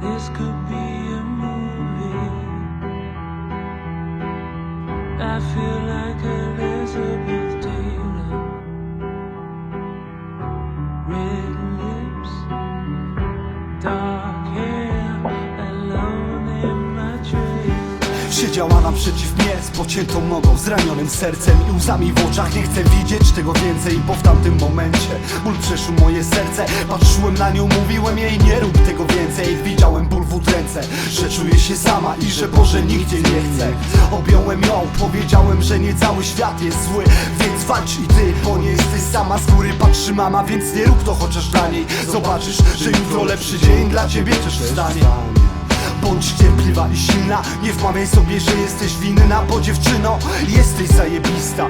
This could be a movie. I feel like Elizabeth Taylor. Red lips, dark. Siedziała naprzeciw mnie z pociętą nogą, zranionym sercem i łzami w oczach. Nie chcę widzieć tego więcej, bo w tamtym momencie Ból przeszył moje serce. Patrzyłem na nią, mówiłem jej nie rób tego więcej. Widziałem ból w udręce, że czuję się sama I że Boże nigdzie nie chcę. Objąłem ją, powiedziałem, że nie cały świat jest zły Więc walcz i ty, bo nie jesteś sama. Z góry patrzy mama, więc nie rób to chociaż dla niej. Zobaczysz, że jutro lepszy dzień dla ciebie też wstanie Bądź cierpliwa i silna. Nie wmawiaj sobie, że jesteś winna Bo dziewczyno, jesteś zajebista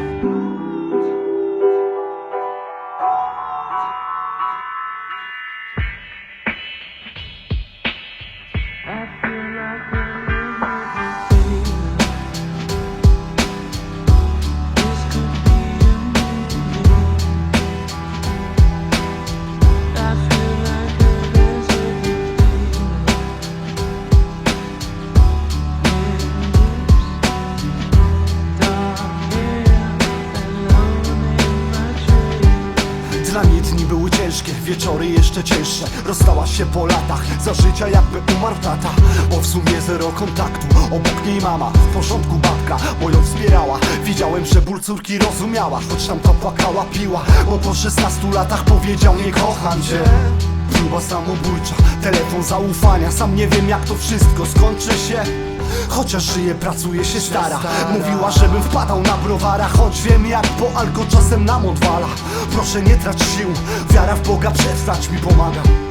Dla dni były ciężkie, wieczory jeszcze cięższe. Rozstała się po latach, za życia jakby umarł tata. Bo w sumie zero kontaktu, obok niej mama. W porządku babka, bo ją wspierała. Widziałem, że ból córki rozumiała. Choć tam to płakała, piła. Bo po 16 latach powiedział nie kocham cię Próba samobójcza, telefon zaufania. Sam nie wiem jak to wszystko skończy się. Chociaż żyje, pracuje się stara. Mówiła, żebym wpadał na browara Choć wiem jak po alko czasem nam odwala. Proszę nie trać sił. Wiara w Boga przetrwać mi pomaga